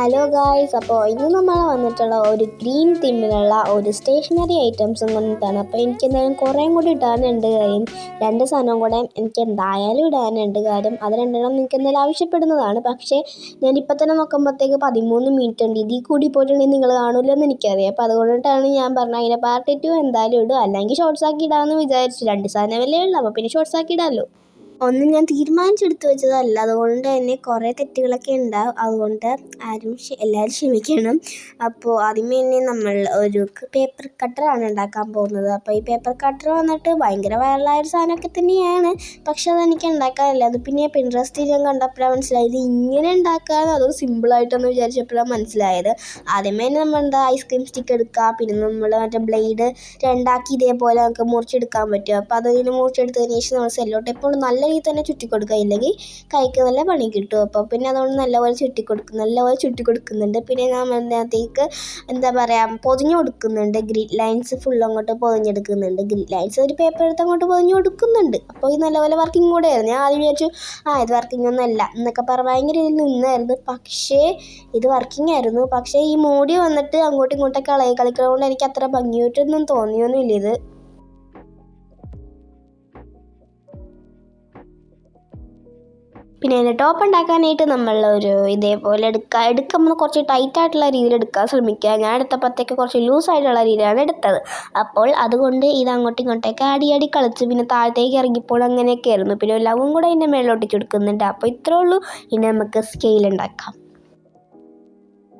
Hello guys അപ്പോൾ ഇന്ന് നമ്മൾ വന്നിട്ടുള്ള ഒരു ഗ്രീൻ തിമ്മിലുള്ള ഒരു സ്റ്റേഷനറി ഐറ്റംസ് വന്നിട്ടാണ് അപ്പോൾ എനിക്ക് എന്തായാലും കുറേയും കൂടി ഇടാനുണ്ട് കാര്യം. രണ്ട് സാധനവും കൂടെ എനിക്ക് എന്തായാലും ഇടാനുണ്ട് കാര്യം. അത് രണ്ടെണ്ണം നിങ്ങൾക്ക് എന്തായാലും ആവശ്യപ്പെടുന്നതാണ്. പക്ഷേ ഞാൻ ഇപ്പോൾ തന്നെ നോക്കുമ്പോഴത്തേക്ക് പതിമൂന്ന് മിനിറ്റ് ഉണ്ട്. ഇതിൽ കൂടി പോയിട്ടുണ്ടെങ്കിൽ നിങ്ങൾ കാണില്ലെന്ന് എനിക്കറിയാം. അപ്പോൾ അതുകൊണ്ടിട്ടാണ് ഞാൻ പറഞ്ഞത് അതിന്റെ പാർട്ട് ടു എന്തായാലും ഇടും അല്ലെങ്കിൽ ഷോർട്സ് ആക്കി ഇടാമെന്ന് വിചാരിച്ചു. രണ്ട് സാധനമല്ലേ ഉള്ളൂ. അപ്പോൾ പിന്നെ ഷോർട്സ് ആക്കി ഇടാമല്ലോ ഒന്നും ഞാൻ തീരുമാനിച്ചെടുത്ത് വെച്ചതല്ല. അതുകൊണ്ട് തന്നെ കുറേ തെറ്റുകളൊക്കെ ഉണ്ടാവും. അതുകൊണ്ട് ആരും എല്ലാവരും ക്ഷമിക്കണം. അപ്പോൾ ആദ്യമേ തന്നെ നമ്മൾ ഒരു പേപ്പർ കട്ടറാണ് ഉണ്ടാക്കാൻ പോകുന്നത്. അപ്പോൾ ഈ പേപ്പർ കട്ടർ വന്നിട്ട് ഭയങ്കര വൈറലായ ഒരു സാധനമൊക്കെ തന്നെയാണ്. പക്ഷെ അതെനിക്ക് ഉണ്ടാക്കാറില്ല അത് പിന്നെ പിൻട്രസ്റ്റിൽ ഞാൻ കണ്ടപ്പോഴാണ് മനസ്സിലായത് ഇങ്ങനെ ഉണ്ടാക്കാമെന്ന് അത് സിമ്പിളായിട്ടെന്ന് വിചാരിച്ചപ്പോഴാണ് മനസ്സിലായത്. ആദ്യമേ തന്നെ നമ്മൾ എന്താ ഐസ്ക്രീം സ്റ്റിക്ക് എടുക്കുക പിന്നെ നമ്മൾ മറ്റേ ബ്ലേഡ് രണ്ടാക്കി ഇതേപോലെ നമുക്ക് മുറിച്ചെടുക്കാൻ പറ്റും. അപ്പോൾ അതിങ്ങനെ മുറിച്ചെടുത്തതിന് ശേഷം നമ്മൾ സെല്ലോ ടേപ്പ് കൊണ്ട് നല്ല രീതിയിൽ തന്നെ ചുറ്റിക്കൊടുക്കുക. ഇല്ലെങ്കിൽ കൈക്ക് നല്ല പണി കിട്ടും. അപ്പോൾ പിന്നെ അതുകൊണ്ട് നല്ലപോലെ ചുറ്റി കൊടുക്കും നല്ലപോലെ ചുറ്റി കൊടുക്കുന്നുണ്ട് പിന്നെ നമ്മൾ അതിനകത്തേക്ക് എന്താ പറയുക പൊതിഞ്ഞു കൊടുക്കുന്നുണ്ട്. ഗ്രിഡ് ലൈൻസ് ഫുൾ അങ്ങോട്ട് പൊതിഞ്ഞെടുക്കുന്നുണ്ട്. ഗ്രിഡ് ലൈൻസ് ഒരു പേപ്പർ എടുത്ത് അങ്ങോട്ട് പൊതിഞ്ഞു കൊടുക്കുന്നുണ്ട്. അപ്പോൾ ഇത് നല്ലപോലെ വർക്കിംഗ് കൂടെ ആയിരുന്നു. ഞാൻ ആദ്യം വിചാരിച്ചു ആ ഇത് വർക്കിംഗ് ഒന്നും അല്ല എന്നൊക്കെ പറഞ്ഞ ഭയങ്കര ഇതിൽ നിന്നായിരുന്നു. പക്ഷേ ഇത് വർക്കിംഗ് ആയിരുന്നു. പക്ഷേ ഈ മൂടി വന്നിട്ട് അങ്ങോട്ടും ഇങ്ങോട്ടൊക്കെ കളയി കളിക്കുന്നതുകൊണ്ട് എനിക്ക് അത്ര ഭംഗിയായിട്ടൊന്നും തോന്നിയൊന്നുമില്ല ഇത്. പിന്നെ അതിന്റെ ടോപ്പ് ഉണ്ടാക്കാനായിട്ട് നമ്മൾ ഒരു ഇതേപോലെ എടുക്കുക എടുക്കുമ്പോൾ കുറച്ച് ടൈറ്റ് ആയിട്ടുള്ള രീതിയിൽ എടുക്കാൻ ശ്രമിക്കുക. ഞാൻ എടുത്തപ്പോഴത്തേക്ക് കുറച്ച് ലൂസ് ആയിട്ടുള്ള രീതിയിലാണ് എടുത്തത്. അപ്പോൾ അതുകൊണ്ട് ഇത് അങ്ങോട്ടും ഇങ്ങോട്ടേക്ക് ആടി കളിച്ച് പിന്നെ താഴത്തേക്ക് ഇറങ്ങിപ്പോൾ അങ്ങനെയൊക്കെ ആയിരുന്നു പിന്നെ ലവും കൂടെ അതിന്റെ മേളിലോട്ട് എടുക്കുന്നുണ്ട്. അപ്പോൾ ഇത്രേ ഉള്ളൂ. ഇനി നമുക്ക് സ്കെയിൽ ഉണ്ടാക്കാം.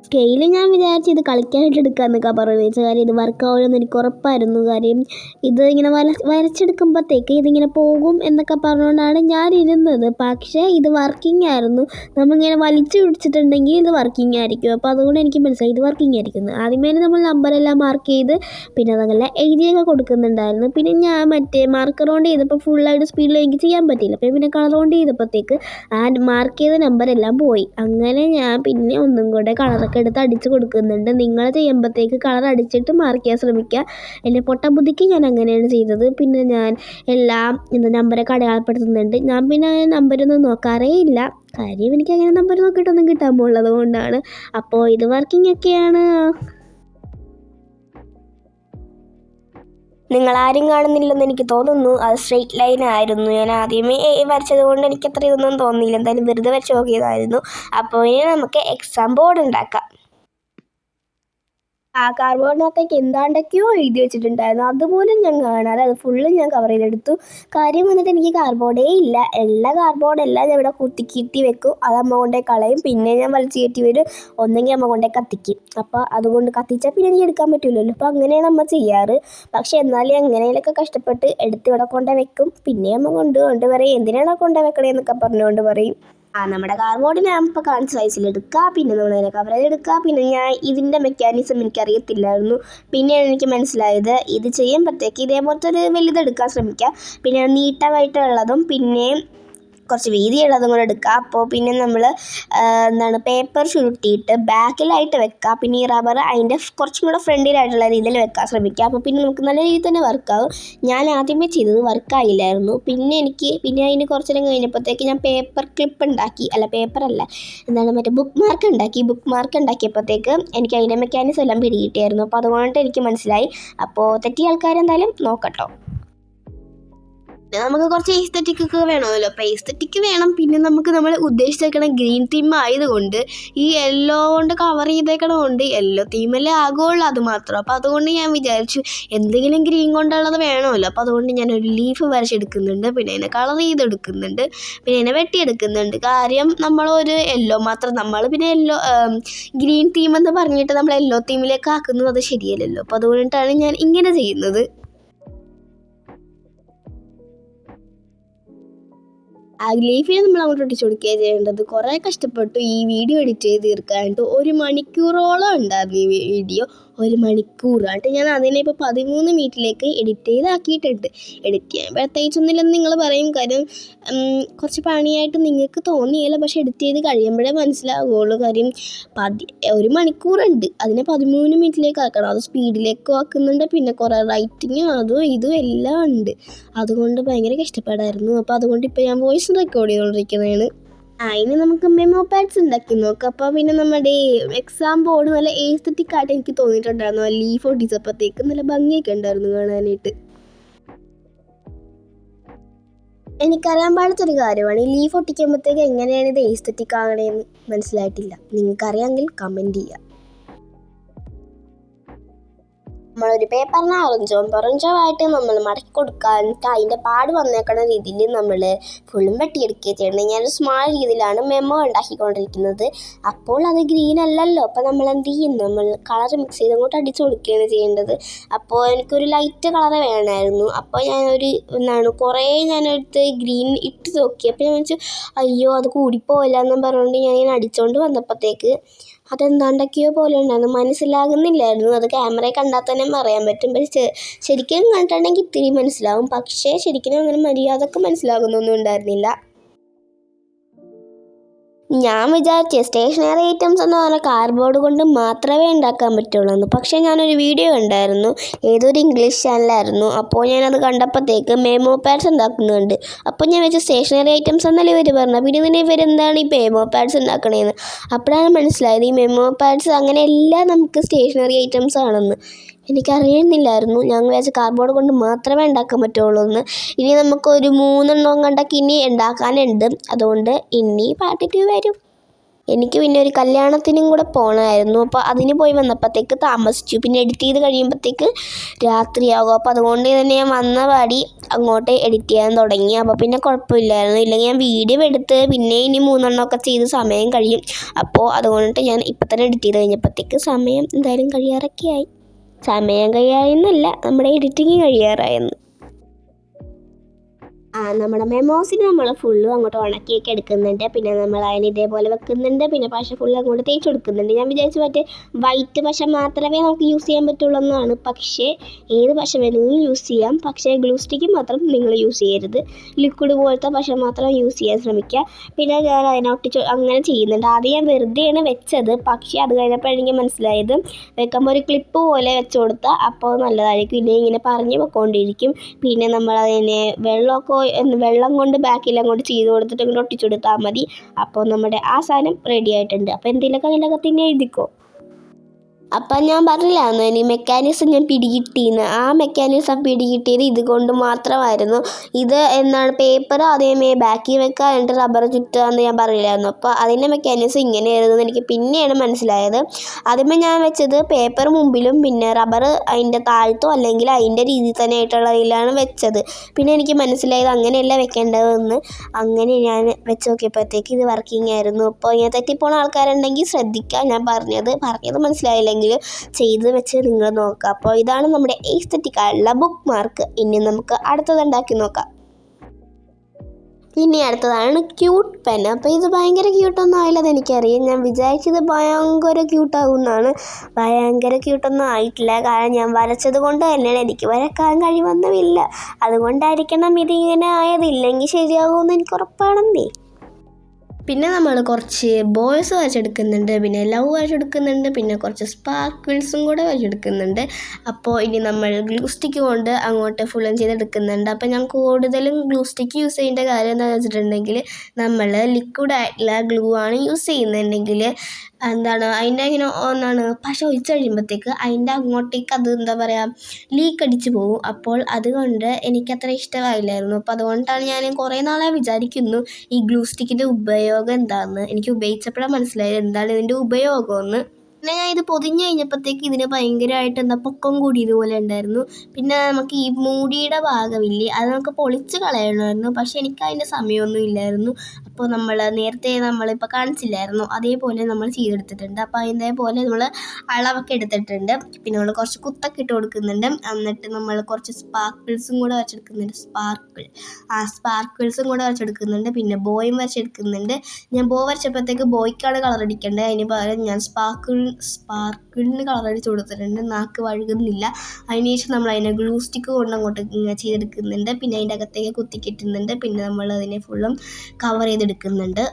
സ്കെയിൽ ഞാൻ വിചാരിച്ചു ഇത് കളിക്കാനായിട്ട് എടുക്കാമെന്നൊക്കെ പറഞ്ഞു വെച്ചാൽ കാര്യം ഇത് വർക്ക് ആവുമെന്ന് എനിക്ക് ഉറപ്പായിരുന്നു. കാര്യം ഇത് ഇങ്ങനെ വര വരച്ചെടുക്കുമ്പോഴത്തേക്ക് ഇതിങ്ങനെ പോകും എന്നൊക്കെ പറഞ്ഞുകൊണ്ടാണ് ഞാൻ ഇരുന്നത്. പക്ഷേ ഇത് വർക്കിംഗ് ആയിരുന്നു. നമ്മളിങ്ങനെ വലിച്ചു പിടിച്ചിട്ടുണ്ടെങ്കിൽ ഇത് വർക്കിംഗ് ആയിരിക്കും. അപ്പോൾ അതുകൊണ്ട് എനിക്ക് മനസ്സിലായി ഇത് വർക്കിംഗ് ആയിരിക്കുന്നു ആദ്യമേ നമ്മൾ നമ്പറെല്ലാം മാർക്ക് ചെയ്ത് പിന്നെ അതങ്ങനെ എഴുതിയൊക്കെ കൊടുക്കുന്നുണ്ടായിരുന്നു. പിന്നെ ഞാൻ മറ്റേ മാർക്കർ കൊണ്ട് ചെയ്തപ്പോൾ ഫുള്ളായിട്ട് സ്പീഡിൽ എനിക്ക് ചെയ്യാൻ പറ്റിയില്ല. അപ്പോൾ പിന്നെ കളർ കൊണ്ട് ചെയ്തപ്പോഴത്തേക്ക് ആ മാർക്ക് ചെയ്ത നമ്പറെല്ലാം പോയി. അങ്ങനെ ഞാൻ പിന്നെ ഒന്നും കൂടെ കളറൊക്കെ എടുത്ത് അടിച്ച് കൊടുക്കുന്നുണ്ട്. നിങ്ങൾ ചെയ്യുമ്പോഴത്തേക്ക് കളർ അടിച്ചിട്ട് മാർക്ക് ചെയ്യാൻ ശ്രമിക്കുക. എന്റെ പൊട്ട ബുദ്ധിക്ക് ഞാൻ അങ്ങനെയാണ് ചെയ്തത്. പിന്നെ ഞാൻ എല്ലാം എന്താ നമ്പറൊക്കെ അടയാളപ്പെടുത്തുന്നുണ്ട്. ഞാൻ പിന്നെ നമ്പരൊന്നും നോക്കാറേ ഇല്ല. കാര്യം എനിക്ക് അങ്ങനെ നമ്പർ നോക്കിയിട്ടൊന്നും കിട്ടാൻ പോകുള്ളത് കൊണ്ടാണ്. അപ്പോൾ ഇത് വർക്കിംഗ് ഒക്കെയാണ്. നിങ്ങൾ ആരും കാണുന്നില്ലെന്ന് എനിക്ക് തോന്നുന്നു. അത് സ്ട്രെയിറ്റ് ലൈൻ ആയിരുന്നു. ഞാൻ ആദ്യമേ വരച്ചത് കൊണ്ട് എനിക്ക് അത്ര ഇതൊന്നും തോന്നിയില്ല. എന്തായാലും വെറുതെ വരച്ച് നോക്കിയതായിരുന്നു. അപ്പോൾ ഇനി നമുക്ക് എക്സാം ബോർഡ് ഉണ്ടാക്കാം. ആ കാർബോർഡിനകത്തേക്ക് എന്താണ്ടൊക്കെയോ എഴുതി വെച്ചിട്ടുണ്ടായിരുന്നു. അതുപോലും ഞാൻ കാണാറ് അത് ഫുള്ളും ഞാൻ കവർ ചെയ്തെടുത്തു. കാര്യം വന്നിട്ട് എനിക്ക് കാർബോർഡേ ഇല്ല. എല്ലാ കാർബോർഡെല്ലാം ഞാൻ ഇവിടെ കുത്തിക്കിട്ടി വെക്കും. അത് അമ്മ കൊണ്ടേ കളയും. പിന്നെ ഞാൻ വലിച്ചു കയറ്റി വരും. ഒന്നെങ്കിൽ അമ്മ കൊണ്ടേ കത്തിക്കും. അപ്പോൾ അതുകൊണ്ട് കത്തിച്ചാൽ പിന്നെ എനിക്ക് എടുക്കാൻ പറ്റില്ലല്ലോ അപ്പോൾ അങ്ങനെയാണ് അമ്മ ചെയ്യാറ്. പക്ഷേ എന്നാലും എങ്ങനെയൊക്കെ കഷ്ടപ്പെട്ട് എടുത്ത് ഇവിടെ കൊണ്ടേ വെക്കും. പിന്നെ അമ്മ കൊണ്ട് കൊണ്ട് പറയും എന്തിനാണ് കൊണ്ടേ വെക്കണേ? എന്നൊക്കെ പറഞ്ഞുകൊണ്ട് പറയും. ആ നമ്മുടെ കാർബോർഡ് ഞാൻ ഇപ്പോൾ കാണിച്ച സൈസിൽ എടുക്കുക പിന്നെ നമ്മൾ അതിനെ കവറേജ് എടുക്കുക പിന്നെ ഞാൻ ഇതിന്റെ മെക്കാനിസം എനിക്ക് അറിയത്തില്ലായിരുന്നു പിന്നെയാണ് എനിക്ക് മനസ്സിലായത് ഇത് ചെയ്യുമ്പോഴത്തേക്ക് ഇതേപോലത്തെ ഒരു വലുതെടുക്കാൻ ശ്രമിക്കുക പിന്നെ നീട്ടമായിട്ടുള്ളതും പിന്നെ കുറച്ച് വീതിയുള്ളതും കൂടെ എടുക്കുക അപ്പോൾ പിന്നെ നമ്മൾ എന്താണ് പേപ്പർ ചുരുട്ടിയിട്ട് ബാക്കിലായിട്ട് വെക്കുക പിന്നെ ഈ റബ്ബർ അതിന്റെ കുറച്ചും കൂടെ ഫ്രണ്ടിലായിട്ടുള്ള രീതിയിൽ വെക്കാൻ ശ്രമിക്കുക അപ്പോൾ പിന്നെ നമുക്ക് നല്ല രീതിയിൽ തന്നെ വർക്കാവും ഞാൻ ആദ്യമേ ചെയ്തത് വർക്കായില്ലായിരുന്നു പിന്നെ എനിക്ക് പിന്നെ അതിന് കുറച്ച് നേരം കഴിഞ്ഞപ്പോഴത്തേക്ക് ഞാൻ പേപ്പർ ക്ലിപ്പ് ഉണ്ടാക്കി. അല്ല പേപ്പറല്ല എന്താണ് മറ്റേ ബുക്ക് മാർക്ക് ഉണ്ടാക്കി. ബുക്ക് മാർക്ക് ഉണ്ടാക്കിയപ്പോഴത്തേക്ക് എനിക്ക് അതിന്റെ മെക്കാനിസം എല്ലാം പിടികിട്ടിയായിരുന്നു. അപ്പോൾ അതുകൊണ്ട് എനിക്ക് മനസ്സിലായി. അപ്പോൾ തെറ്റിയ ആൾക്കാരെന്തായാലും നോക്കട്ടോ. പിന്നെ നമുക്ക് കുറച്ച് എസ്തറ്റിക് ഒക്കെ വേണമല്ലോ. അപ്പോൾ എസ്തറ്റിക് വേണം. പിന്നെ നമുക്ക് നമ്മൾ ഉദ്ദേശിച്ചേക്കണ ഗ്രീൻ തീം ആയതുകൊണ്ട് ഈ യെല്ലോ കൊണ്ട് കവർ ചെയ്തേക്കണതുകൊണ്ട് യെല്ലോ തീമല്ലേ ആകുള്ളൂ അത് മാത്രം. അപ്പോൾ അതുകൊണ്ട് ഞാൻ വിചാരിച്ചു എന്തെങ്കിലും ഗ്രീൻ കൊണ്ടുള്ളത് വേണമല്ലോ. അപ്പോൾ അതുകൊണ്ട് ഞാൻ ഒരു ലീഫ് വരച്ചെടുക്കുന്നുണ്ട് പിന്നെ അതിനെ കളർ ചെയ്തെടുക്കുന്നുണ്ട്. പിന്നെ അതിനെ വെട്ടിയെടുക്കുന്നുണ്ട്. കാര്യം നമ്മളൊരു യെല്ലോ മാത്രം നമ്മൾ പിന്നെ യെല്ലോ ഗ്രീൻ തീം എന്ന് പറഞ്ഞിട്ട് നമ്മൾ യെല്ലോ തീമിലേക്ക് ആക്കുന്നത് അത് ശരിയല്ലല്ലോ. അപ്പോൾ അതുകൊണ്ടിട്ടാണ് ഞാൻ ഇങ്ങനെ ചെയ്യുന്നത്. ലീഫിനെ നമ്മൾ അങ്ങോട്ട് ഒട്ടിച്ചു കൊടുക്കുകയാണ് ചെയ്യേണ്ടത്. കുറേ കഷ്ടപ്പെട്ടു ഈ വീഡിയോ എഡിറ്റ് ചെയ്ത് തീർക്കാനായിട്ട് ഒരു മണിക്കൂറോളം ഉണ്ടായിരുന്നു ഈ വീഡിയോ. ഒരു മണിക്കൂർ. ആയിട്ട് ഞാൻ അതിനെ ഇപ്പോൾ പതിമൂന്ന് മിനിറ്റിലേക്ക് എഡിറ്റ് ചെയ്താക്കിയിട്ടുണ്ട്. എഡിറ്റ് ചെയ്യാൻ പ്രത്യേകിച്ചൊന്നുമില്ലെന്ന് നിങ്ങൾ പറയും. കാര്യം കുറച്ച് പണിയായിട്ട് നിങ്ങൾക്ക് തോന്നിയില്ല. പക്ഷേ എഡിറ്റ് ചെയ്ത് കഴിയുമ്പോഴേ മനസ്സിലാവുകയുള്ളൂ. കാര്യം പതി ഒരു മണിക്കൂറുണ്ട്. അതിനെ പതിമൂന്ന് മിനിറ്റിലേക്ക് ആക്കണം. അത് സ്പീഡിലേക്കും ആക്കുന്നുണ്ട്. പിന്നെ കുറേ റൈറ്റിങ്ങും അതും ഇതും എല്ലാം ഉണ്ട്. അതുകൊണ്ട് ഭയങ്കര കഷ്ടപ്പാടായിരുന്നു. അപ്പോൾ അതുകൊണ്ട് ഇപ്പോൾ ഞാൻ വോയിസ് റെക്കോർഡ് ചെയ്തുകൊണ്ടിരിക്കുന്നതാണ്. ആ ഇനി നമുക്ക് മെമോ പാഡ്സ് ഉണ്ടാക്കി നോക്കാം. അപ്പോൾ പിന്നെ നമ്മുടെ എക്സാം ബോർഡ് നല്ല ഏസ്തറ്റിക് ആയിട്ട് എനിക്ക് തോന്നിയിട്ടുണ്ടായിരുന്നു. ആ ലീഫ് ഒട്ടിച്ചപ്പോഴത്തേക്ക് നല്ല ഭംഗിയൊക്കെ ഉണ്ടായിരുന്നു കാണാനായിട്ട്. എനിക്കറിയാൻ പാടത്തൊരു കാര്യമാണ്. ഈ ലീഫ് ഒട്ടിക്കുമ്പോഴത്തേക്ക് എങ്ങനെയാണ് ഇത് ഏസ്തറ്റിക് ആകണേന്ന് മനസ്സിലായിട്ടില്ല. നിങ്ങൾക്കറിയാമെങ്കിൽ കമന്റ് ചെയ്യുക നമ്മളൊരു പേപ്പറിന് ഓറഞ്ചോ ഓറഞ്ചോ ആയിട്ട് നമ്മൾ മടക്കി കൊടുക്കാനിട്ട് അതിന്റെ പാട് വന്നേക്കുന്ന രീതിയിൽ നമ്മൾ ഫുള്ളും വെട്ടിയെടുക്കുക ചെയ്യണം ഞാനൊരു സ്മാൾ രീതിയിലാണ് മെമ്മോ ഉണ്ടാക്കിക്കൊണ്ടിരിക്കുന്നത്. അപ്പോൾ അത് ഗ്രീൻ അല്ലല്ലോ. അപ്പോൾ നമ്മൾ എന്ത് ചെയ്യും? നമ്മൾ കളർ മിക്സ് ചെയ്ത് അങ്ങോട്ട് അടിച്ചു കൊടുക്കുകയാണ് ചെയ്യേണ്ടത്. അപ്പോൾ എനിക്കൊരു ലൈറ്റ് കളർ വേണമായിരുന്നു. അപ്പോൾ ഞാനൊരു എന്താണ് കുറേ ഞാനെടുത്ത് ഗ്രീൻ ഇട്ട് നോക്കി. അപ്പോൾ ഞാൻ വെച്ചു അയ്യോ അത് കൂടിപ്പോയില്ല എന്നും പറഞ്ഞുകൊണ്ട് ഞാൻ ഇങ്ങനെ അടിച്ചുകൊണ്ട് വന്നപ്പോഴത്തേക്ക് അതെന്താണ്ടൊക്കെയോ പോലെ ഉണ്ടായിരുന്നു. മനസ്സിലാകുന്നില്ലായിരുന്നു. അത് ക്യാമറയിൽ കണ്ടാൽ തന്നെ പറയാൻ പറ്റും. പക്ഷേ ശരിക്കും കണ്ടിട്ടുണ്ടെങ്കിൽ ഇത്തിരി മനസ്സിലാവും. പക്ഷേ ശരിക്കും അങ്ങനെ മര്യാദയ്ക്ക് മനസ്സിലാകുന്നൊന്നും ഉണ്ടായിരുന്നില്ല. ഞാൻ വിചാരിച്ചു സ്റ്റേഷനറി ഐറ്റംസ് എന്ന് പറഞ്ഞാൽ കാർഡ്ബോർഡ് കൊണ്ട് മാത്രമേ ഉണ്ടാക്കാൻ പറ്റുള്ളൂ എന്ന് പക്ഷേ ഞാനൊരു വീഡിയോ ഉണ്ടായിരുന്നു ഏതൊരു ഇംഗ്ലീഷ് ചാനലായിരുന്നു അപ്പോൾ ഞാനത് കണ്ടപ്പോഴത്തേക്ക് മെമോ പാഡ്സ് ഉണ്ടാക്കുന്നുണ്ട്. അപ്പോൾ ഞാൻ വെച്ച് സ്റ്റേഷനറി ഐറ്റംസ് എന്നല്ലേ ഇവർ പറഞ്ഞത്? പിന്നെ ഇതിന് ഇവരെന്താണ് ഈ മെമോ പാഡ്സ് ഉണ്ടാക്കണേന്ന്. അപ്പോഴാണ് മനസ്സിലായത് ഈ മെമോ പാഡ്സ് അങ്ങനെ എല്ലാം നമുക്ക് സ്റ്റേഷനറി ഐറ്റംസ് ആണെന്ന്. എനിക്കറിയുന്നില്ലായിരുന്നു. ഞാൻ വിചാരിച്ച കാർഡ്ബോർഡ് കൊണ്ട് മാത്രമേ ഉണ്ടാക്കാൻ പറ്റുള്ളൂ എന്ന്. ഇനി നമുക്കൊരു മൂന്നെണ്ണം കണ്ടൊക്കെ ഇനി ഉണ്ടാക്കാനുണ്ട്. അതുകൊണ്ട് ഇനി പാർട്ടി ടു വരും. എനിക്ക് പിന്നെ ഒരു കല്യാണത്തിനും കൂടെ പോകണമായിരുന്നു അപ്പോൾ അതിന് പോയി വന്നപ്പോഴത്തേക്ക് താമസിച്ചു. പിന്നെ എഡിറ്റ് ചെയ്ത് കഴിയുമ്പോഴത്തേക്ക് രാത്രിയാകും. അപ്പോൾ അതുകൊണ്ട് തന്നെ ഞാൻ വന്ന പാടി അങ്ങോട്ട് എഡിറ്റ് ചെയ്യാൻ തുടങ്ങി. അപ്പോൾ പിന്നെ കുഴപ്പമില്ലായിരുന്നു. ഇല്ലെങ്കിൽ ഞാൻ വീഡിയോ എടുത്ത് പിന്നെ ഇനി മൂന്നെണ്ണമൊക്കെ ചെയ്ത് സമയം കഴിയും. അപ്പോൾ അതുകൊണ്ട് ഞാൻ ഇപ്പം തന്നെ എഡിറ്റ് ചെയ്ത് കഴിഞ്ഞപ്പോഴത്തേക്ക് സമയം എന്തായാലും കഴിയാറൊക്കെ ആയി സമയം കഴിയാറെന്നല്ല. നമ്മുടെ എഡിറ്റിംഗ് കഴിയാറായെന്ന് ആ നമ്മുടെ മെമോസിന് നമ്മൾ ഫുള്ളും അങ്ങോട്ട് ഉണക്കിയൊക്കെ എടുക്കുന്നുണ്ട്. പിന്നെ നമ്മൾ അതിന് ഇതേപോലെ വെക്കുന്നുണ്ട്. പിന്നെ പശ ഫുള്ള് അങ്ങോട്ട് തേച്ച് കൊടുക്കുന്നുണ്ട്. ഞാൻ വിചാരിച്ചു മറ്റേ വൈറ്റ് പശ മാത്രമേ നമുക്ക് യൂസ് ചെയ്യാൻ പറ്റുള്ളൂ എന്നാണ്. പക്ഷേ ഏത് പശ വേണമെങ്കിലും യൂസ് ചെയ്യാം. പക്ഷേ ഗ്ലൂ സ്റ്റിക്ക് മാത്രം നിങ്ങൾ യൂസ് ചെയ്യരുത്. ലിക്വിഡ് പോലത്തെ പശ മാത്രം യൂസ് ചെയ്യാൻ ശ്രമിക്കുക. പിന്നെ ഞാൻ അതിനൊട്ടിച്ച് അങ്ങനെ ചെയ്യുന്നുണ്ട്. ആദ്യം ഞാൻ വെറുതെയാണ് വെച്ചത്. പക്ഷേ അത് കഴിഞ്ഞപ്പോൾ എനിക്ക് മനസ്സിലായത്. വെക്കുമ്പോൾ ഒരു ക്ലിപ്പ് പോലെ വെച്ച് കൊടുത്താൽ അപ്പോൾ നല്ലതായിരിക്കും. ഇനി ഇങ്ങനെ പറഞ്ഞു വെക്കൊണ്ടിരിക്കും പിന്നെ നമ്മൾ അതിനെ വെള്ളമൊക്കെ വെള്ളം കൊണ്ട് ബാക്കിൽ അങ്ങോട്ട് ചെയ്ത് കൊടുത്തിട്ട് ഇങ്ങോട്ട് ഒട്ടിച്ചു കൊടുത്താൽ മതി. അപ്പോൾ നമ്മുടെ ആ സാധനം റെഡി ആയിട്ടുണ്ട്. അപ്പോൾ എന്തെങ്കിലുമൊക്കെ അതിന്റെ തന്നെ എഴുതിക്കോ? അപ്പം ഞാൻ പറഞ്ഞില്ലായിരുന്നു ഇനി മെക്കാനിസം ഞാൻ പിടികിട്ടിയെന്ന് ആ മെക്കാനിസം പിടികിട്ടിയത് ഇതുകൊണ്ട് മാത്രമായിരുന്നു. ഇത് എന്താണ് പേപ്പർ ആദ്യമേ ബാക്കി വെക്കുക എന്നിട്ട് റബ്ബർ ചുറ്റുക ഞാൻ പറഞ്ഞില്ലായിരുന്നു. അപ്പോൾ അതിന്റെ മെക്കാനിസം ഇങ്ങനെയായിരുന്നു എനിക്ക് പിന്നെയാണ് മനസ്സിലായത്. ആദ്യമേ ഞാൻ വെച്ചത് പേപ്പർ മുമ്പിലും പിന്നെ റബ്ബർ അതിന്റെ താഴത്തോ അല്ലെങ്കിൽ അതിന്റെ രീതിയിൽ തന്നെ ആയിട്ടുള്ള രീതിയിലാണ് വെച്ചത്. പിന്നെ എനിക്ക് മനസ്സിലായത് അങ്ങനെയല്ല വെക്കേണ്ടതെന്ന്. അങ്ങനെ ഞാൻ വെച്ച് നോക്കിയപ്പോഴത്തേക്ക് ഇത് വർക്കിംഗ് ആയിരുന്നു. അപ്പോൾ ഇങ്ങനെ തെറ്റിപ്പോണ ആൾക്കാരുണ്ടെങ്കിൽ ശ്രദ്ധിക്കുക ഞാൻ പറഞ്ഞത്. പറഞ്ഞത് മനസ്സിലായില്ലെങ്കിൽ ചെയ്ത് വെച്ച് നിങ്ങൾ നോക്കുക. അപ്പോൾ ഇതാണ് നമ്മുടെ എസ്തറ്റിക് ആയിട്ടുള്ള ബുക്ക് മാർക്ക് ഇനി നമുക്ക് അടുത്തത് ഉണ്ടാക്കി നോക്കാം. ഇനി അടുത്തതാണ് ക്യൂട്ട് പെൻ അപ്പോൾ ഇത് ഭയങ്കര ക്യൂട്ടൊന്നും ആയില്ലെന്ന് എനിക്കറിയാം. ഞാൻ വിചാരിച്ചത് ഭയങ്കര ക്യൂട്ടാകുമെന്നാണ് ഭയങ്കര ക്യൂട്ടൊന്നും ആയിട്ടില്ല. കാരണം ഞാൻ വരച്ചത് കൊണ്ട് തന്നെയാണ്. എനിക്ക് വരക്കാൻ കഴിവൊന്നുമില്ല. അതുകൊണ്ടായിരിക്കണം ഇതിങ്ങനെ ആയത്. ഇല്ലെങ്കിൽ ശരിയാകുമെന്ന് എനിക്ക് ഉറപ്പാണെന്നേ. പിന്നെ നമ്മൾ കുറച്ച് ബോയ്സ് വരച്ചെടുക്കുന്നുണ്ട് പിന്നെ ലവ് വരച്ചെടുക്കുന്നുണ്ട് പിന്നെ കുറച്ച് സ്പാർക്കിൾസും കൂടെ വരച്ചെടുക്കുന്നുണ്ട്. അപ്പോൾ ഇനി നമ്മൾ ഗ്ലൂസ്റ്റിക്ക് കൊണ്ട് അങ്ങോട്ട് ഫുള്ളും ചെയ്തെടുക്കുന്നുണ്ട്. അപ്പോൾ ഞാൻ കൂടുതലും ഗ്ലൂസ്റ്റിക്ക് യൂസ് ചെയ്യേണ്ട കാര്യം എന്താണെന്ന് വെച്ചിട്ടുണ്ടെങ്കിൽ നമ്മൾ ലിക്വിഡ് ആയിട്ടുള്ള ഗ്ലൂ ആണ് യൂസ് ചെയ്യുന്നുണ്ടെങ്കിൽ എന്താണ് അതിന്റെ ഇങ്ങനെ എന്താണ് പശ ഒഴിച്ച് കഴിയുമ്പോഴത്തേക്ക് അതിന്റെ അങ്ങോട്ടേക്ക് അത് എന്താ പറയുക ലീക്ക് അടിച്ച് പോകും. അപ്പോൾ അതുകൊണ്ട് എനിക്കത്ര ഇഷ്ടമായില്ലായിരുന്നു. അപ്പോൾ അതുകൊണ്ടാണ് ഞാൻ കുറേ നാളായി വിചാരിക്കുന്നു ഈ ഗ്ലൂ സ്റ്റിക്കിന്റെ ഉപയോഗം എന്താണെന്ന് എനിക്ക് ഉപയോഗിച്ചപ്പോഴാണ് മനസ്സിലായത്. എന്താണ് ഇതിന്റെ ഉപയോഗമെന്ന് പിന്നെ ഞാൻ ഇത് പൊതിഞ്ഞ് കഴിഞ്ഞപ്പോഴത്തേക്ക് ഇതിന് ഭയങ്കരമായിട്ട് എന്താ പൊക്കം കൂടിയതുപോലെ ഉണ്ടായിരുന്നു. പിന്നെ നമുക്ക് ഈ മൂടിയുടെ ഭാഗമില്ലേ അത് നമുക്ക് പൊളിച്ച് കളയണമായിരുന്നു. പക്ഷേ എനിക്ക് അതിന്റെ സമയമൊന്നും ഇല്ലായിരുന്നു. അപ്പോൾ നമ്മൾ നേരത്തെ നമ്മളിപ്പോൾ കാണിച്ചില്ലായിരുന്നു. അതേപോലെ നമ്മൾ ചെയ്തെടുത്തിട്ടുണ്ട്. അപ്പോൾ അതേപോലെ നമ്മൾ അളവൊക്കെ എടുത്തിട്ടുണ്ട്. പിന്നെ നമ്മൾ കുറച്ച് കുത്തൊക്കെ ഇട്ട് കൊടുക്കുന്നുണ്ട്. എന്നിട്ട് നമ്മൾ കുറച്ച് സ്പാർക്കിൾസും കൂടെ വരച്ചെടുക്കുന്നുണ്ട്. സ്പാർക്കിൾ. ആ സ്പാർക്കിൾസും കൂടെ വരച്ചെടുക്കുന്നുണ്ട്. പിന്നെ ബോയും വരച്ചെടുക്കുന്നുണ്ട്. ഞാൻ ബോ വരച്ചപ്പോഴത്തേക്ക് ബോയ്ക്കാണ് കളർ അടിക്കേണ്ടത് അതിന് പകരം ഞാൻ സ്പാർക്കിൾ സ്പാർക്കിളിന് കളർ അടിച്ച് കൊടുത്തിട്ടുണ്ട്. നാക്ക് വഴുകുന്നില്ല. അതിനുശേഷം നമ്മൾ അതിനെ ഗ്ലൂ സ്റ്റിക്ക് കൊണ്ട് അങ്ങോട്ട് ചെയ്തെടുക്കുന്നുണ്ട്. പിന്നെ അതിന്റെ അകത്തേക്ക് കുത്തിക്കിട്ടുന്നുണ്ട് പിന്നെ നമ്മൾ അതിനെ ഫുള്ളും കവർ ചെയ്തെടുക്കുന്നുണ്ട്.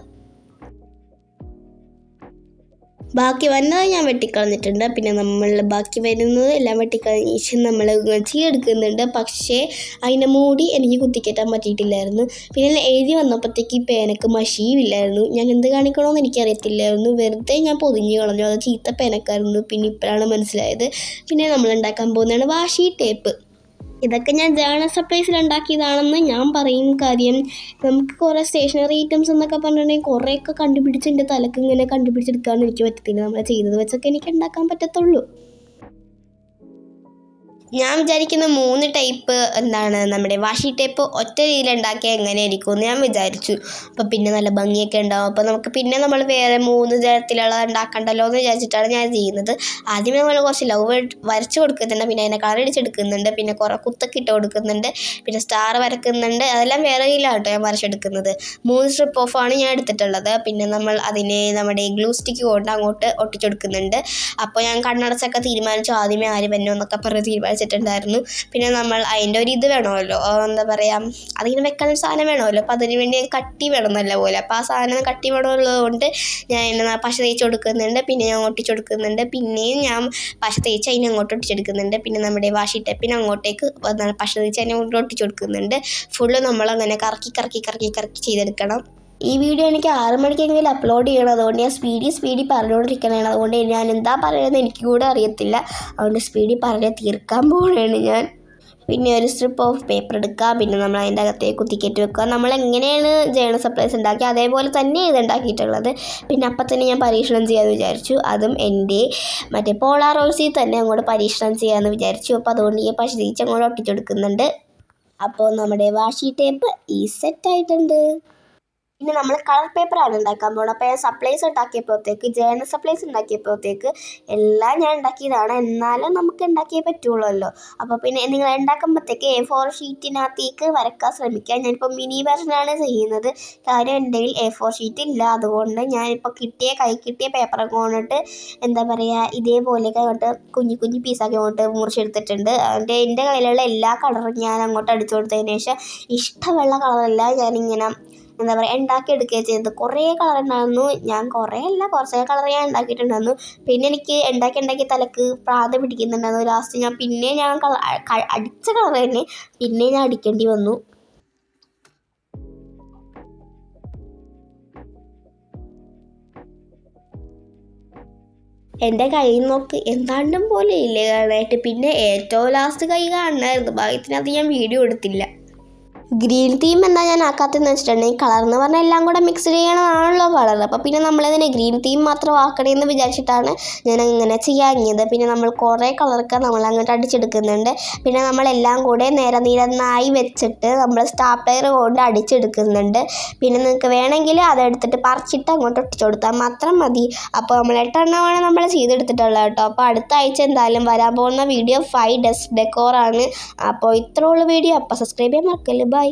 ബാക്കി വന്നത് ഞാൻ വെട്ടിക്കളഞ്ഞിട്ടുണ്ട്. പിന്നെ നമ്മൾ ബാക്കി വരുന്നത് എല്ലാം വെട്ടിക്കളഞ്ഞ ശേഷം നമ്മൾ ചെയ്തെടുക്കുന്നുണ്ട് പക്ഷേ അതിന്റെ മൂടി എനിക്ക് കുത്തിക്കയറ്റാൻ പറ്റിയിട്ടില്ലായിരുന്നു. പിന്നെ എഴുതി വന്നപ്പോഴത്തേക്ക് പേനക്ക് മഷീവില്ലായിരുന്നു ഞാൻ എന്ത് കാണിക്കണമെന്ന് എനിക്കറിയത്തില്ലായിരുന്നു. വെറുതെ ഞാൻ പൊതിഞ്ഞ് കളഞ്ഞു. അത് ചീത്ത പേനക്കായിരുന്നു. പിന്നെ ഇപ്പോഴാണ് മനസ്സിലായത്. പിന്നെ നമ്മൾ ഉണ്ടാക്കാൻ പോകുന്നതാണ് വാഷി ടേപ്പ്. ഇതൊക്കെ ഞാൻ ജേണൽ സപ്ലൈസിൽ ഉണ്ടാക്കിയതാണെന്ന് ഞാൻ പറയും കാര്യം. നമുക്ക് കുറേ സ്റ്റേഷനറി ഐറ്റംസ് എന്നൊക്കെ പറഞ്ഞിട്ടുണ്ടെങ്കിൽ കുറേയൊക്കെ കണ്ടുപിടിച്ച് എന്റെ തലക്ക് ഇങ്ങനെ കണ്ടുപിടിച്ചെടുക്കാൻ എനിക്ക് പറ്റത്തില്ല. നമ്മൾ ചെയ്തത് വെച്ചൊക്കെ എനിക്ക് ഉണ്ടാക്കാൻ പറ്റത്തുള്ളൂ. ഞാൻ വിചാരിക്കുന്ന മൂന്ന് ടൈപ്പ് എന്താണ്? നമ്മുടെ വാഷി ടേപ്പ് ഒറ്റ രീതിയിൽ ഉണ്ടാക്കിയാൽ എങ്ങനെയായിരിക്കും എന്ന് ഞാൻ വിചാരിച്ചു. അപ്പോൾ പിന്നെ നല്ല ഭംഗിയൊക്കെ ഉണ്ടാവും. അപ്പോൾ നമുക്ക് പിന്നെ നമ്മൾ വേറെ മൂന്ന് തരത്തിലുള്ള ഉണ്ടാക്കണ്ടല്ലോ എന്ന് വിചാരിച്ചിട്ടാണ് ഞാൻ ചെയ്യുന്നത്. ആദ്യമേ നമ്മൾ കുറച്ച് ലവ് വരച്ച് കൊടുക്കുന്നുണ്ട്. പിന്നെ അതിനെ കളറടിച്ചെടുക്കുന്നുണ്ട് പിന്നെ കുറേ കുത്തൊക്കെ ഇട്ട് കൊടുക്കുന്നുണ്ട്. പിന്നെ സ്റ്റാർ വരക്കുന്നുണ്ട്. അതെല്ലാം വേറെ രീതിയിലാണ് കേട്ടോ ഞാൻ വരച്ചെടുക്കുന്നത്. മൂന്ന് സ്ട്രിപ്പ് ഓഫാണ് ഞാൻ എടുത്തിട്ടുള്ളത്. പിന്നെ നമ്മൾ അതിനെ നമ്മുടെ ഗ്ലൂ സ്റ്റിക്ക് കൊണ്ട് അങ്ങോട്ട് ഒട്ടിച്ചെടുക്കുന്നുണ്ട് അപ്പോൾ ഞാൻ കണ്ണടച്ചൊക്കെ തീരുമാനിച്ചു. ആദ്യമേ ആര് എന്നൊക്കെ പറഞ്ഞ് തീരുമാനിച്ചിട്ടുണ്ടായിരുന്നു പിന്നെ നമ്മൾ അതിന്റെ ഒരു ഇത് വേണമല്ലോ. എന്താ പറയുക അതിങ്ങനെ വെക്കാൻ സാധനം വേണമല്ലോ. അപ്പോൾ അതിന് വേണ്ടി ഞാൻ കട്ടി വേണം നല്ല പോലെ. അപ്പോൾ ആ സാധനം കട്ടി വേണമുള്ളത് കൊണ്ട് ഞാൻ എന്നെ പശ തേച്ച് കൊടുക്കുന്നുണ്ട്. പിന്നെ ഞാൻ ഒട്ടിച്ച് കൊടുക്കുന്നുണ്ട്. പിന്നെയും ഞാൻ പശ തേച്ച് അതിനെ അങ്ങോട്ട് ഒട്ടിച്ചെടുക്കുന്നുണ്ട് പിന്നെ നമ്മുടെ വാഷി ടെപ്പിന് അങ്ങോട്ടേക്ക് പശ തേച്ച് അതിനെ ഒട്ടിച്ച് കൊടുക്കുന്നുണ്ട്. ഫുള്ള് നമ്മളങ്ങനെ കറക്കി കറക്കി കറക്കി കറക്കി ചെയ്തെടുക്കണം. ഈ വീഡിയോ എനിക്ക് ആറ് മണിക്കെങ്കിലും അപ്ലോഡ് ചെയ്യണം. അതുകൊണ്ട് ഞാൻ സ്പീഡി സ്പീഡി പറഞ്ഞുകൊണ്ടിരിക്കണതാണ് അതുകൊണ്ട് ഞാൻ എന്താ പറയുന്നത് എനിക്ക് കൂടെ അറിയത്തില്ല. അതുകൊണ്ട് സ്പീഡി പറഞ്ഞ് തീർക്കാൻ പോവുകയാണ് ഞാൻ. പിന്നെ ഒരു സ്ട്രിപ്പ് ഓഫ് പേപ്പർ എടുക്കുക പിന്നെ നമ്മൾ അതിന്റെ അകത്തേക്ക് കുത്തിക്കേറ്റ് വെക്കുക. നമ്മൾ എങ്ങനെയാണ് ജേണൽ സപ്ലൈസ് ഉണ്ടാക്കി അതേപോലെ തന്നെ ഇത് ഉണ്ടാക്കിയിട്ടുള്ളത്. പിന്നെ അപ്പം തന്നെ ഞാൻ പരീക്ഷണം ചെയ്യാമെന്ന് വിചാരിച്ചു. അതും എന്റെ മറ്റേ പോളാർ പോളാറോൾസിൽ തന്നെ അങ്ങോട്ട് പരീക്ഷണം ചെയ്യാമെന്ന് വിചാരിച്ചു. അപ്പോൾ അതുകൊണ്ട് ഈ പശു തേച്ച് അങ്ങോട്ട് ഒട്ടിച്ചെടുക്കുന്നുണ്ട് അപ്പോൾ നമ്മുടെ വാഷി ടേപ്പ് ഈ സെറ്റ് പിന്നെ നമ്മൾ കളർ പേപ്പറാണ് ഉണ്ടാക്കാൻ പോകുന്നത് അപ്പോൾ ഞാൻ സപ്ലൈസ് ഉണ്ടാക്കിയപ്പോഴത്തേക്ക് ജേണൽ സപ്ലൈസ് ഉണ്ടാക്കിയപ്പോഴത്തേക്ക് എല്ലാം ഞാൻ ഉണ്ടാക്കിയതാണ്. എന്നാലും നമുക്ക് ഉണ്ടാക്കിയേ പറ്റുള്ളൂ അപ്പോൾ പിന്നെ നിങ്ങൾ ഉണ്ടാക്കുമ്പോഴത്തേക്ക് എ ഫോർ ഷീറ്റിനകത്തേക്ക് വരക്കാൻ ശ്രമിക്കുക. ഞാനിപ്പോൾ മിനി വെർഷനാണ് ചെയ്യുന്നത്. കാര്യം കയ്യിൽ എ ഫോർ ഷീറ്റ് ഇല്ല. അതുകൊണ്ട് ഞാനിപ്പോൾ കിട്ടിയ കൈ കിട്ടിയ പേപ്പർ കൊണ്ടിട്ട് എന്താ പറയുക ഇതേപോലെയൊക്കെ അങ്ങോട്ട് കുഞ്ഞു കുഞ്ഞു പീസാക്കി അങ്ങോട്ട് മുറിച്ചെടുത്തിട്ടുണ്ട്. അതിന്റെ എന്റെ കയ്യിലുള്ള എല്ലാ കളറും ഞാൻ അങ്ങോട്ട് അടിച്ചു കൊടുത്തതിന് ശേഷം ഇഷ്ടമുള്ള കളറെല്ലാം ഞാനിങ്ങനെ എന്താ പറയുക ഉണ്ടാക്കിയെടുക്കുകയാണ് ചെയ്തത്. കുറേ കളർ ഉണ്ടായിരുന്നു. ഞാൻ കുറേ അല്ല കുറച്ചേ കളർ ഞാൻ ഉണ്ടാക്കിയിട്ടുണ്ടായിരുന്നു. പിന്നെ എനിക്ക് ഉണ്ടാക്കി ഉണ്ടാക്കി തലക്ക് പ്രാന്ത് പിടിക്കുന്നുണ്ടായിരുന്നു. ലാസ്റ്റ് ഞാൻ പിന്നെ ഞാൻ കളർ അടിച്ച കളർ തന്നെ പിന്നെ ഞാൻ അടിക്കേണ്ടി വന്നു. എന്റെ കൈ നോക്ക് എന്താണ്ടും പോലെ ഇല്ലേ കാണാനായിട്ട് പിന്നെ ഏറ്റവും ലാസ്റ്റ് കൈ കാണണമായിരുന്നു ഭാഗ്യത്തിനകത്ത് ഞാൻ വീഡിയോ എടുത്തില്ല. ഗ്രീൻ തീം എന്താ ഞാൻ ആക്കാത്തതെന്ന് വെച്ചിട്ടുണ്ടെങ്കിൽ കളർ എന്ന് പറഞ്ഞാൽ എല്ലാം കൂടെ മിക്സ് ചെയ്യണതാണല്ലോ കളർ. അപ്പോൾ പിന്നെ നമ്മളതിനെ ഗ്രീൻ തീം മാത്രം ആക്കണമെന്ന് വിചാരിച്ചിട്ടാണ് ഞാൻ ഇങ്ങനെ ചെയ്യാഞ്ഞത്. പിന്നെ നമ്മൾ കുറേ കളറൊക്കെ നമ്മൾ അങ്ങോട്ട് അടിച്ചെടുക്കുന്നുണ്ട്. പിന്നെ നമ്മളെല്ലാം കൂടെ നേരെ നിരന്നായി വെച്ചിട്ട് നമ്മൾ സ്റ്റാപ്ലയർ കൊണ്ട് അടിച്ചെടുക്കുന്നുണ്ട്. പിന്നെ നിങ്ങൾക്ക് വേണമെങ്കിൽ അതെടുത്തിട്ട് പറിച്ചിട്ട് അങ്ങോട്ട് ഒട്ടിച്ചു കൊടുത്താൽ മാത്രം മതി. അപ്പോൾ നമ്മൾ എട്ടെണ്ണമാണ് നമ്മൾ ചെയ്തെടുത്തിട്ടുള്ളത് കേട്ടോ. അപ്പോൾ അടുത്ത ആഴ്ച എന്തായാലും വരാൻ പോകുന്ന വീഡിയോ ഫൈവ് ഡെസ്ക് ഡെക്കോറാണ് അപ്പോൾ ഇത്രയുള്ള വീഡിയോ അപ്പോൾ സബ്സ്ക്രൈബ് ചെയ്യാൻ മറക്കല്ലേ. ബൈ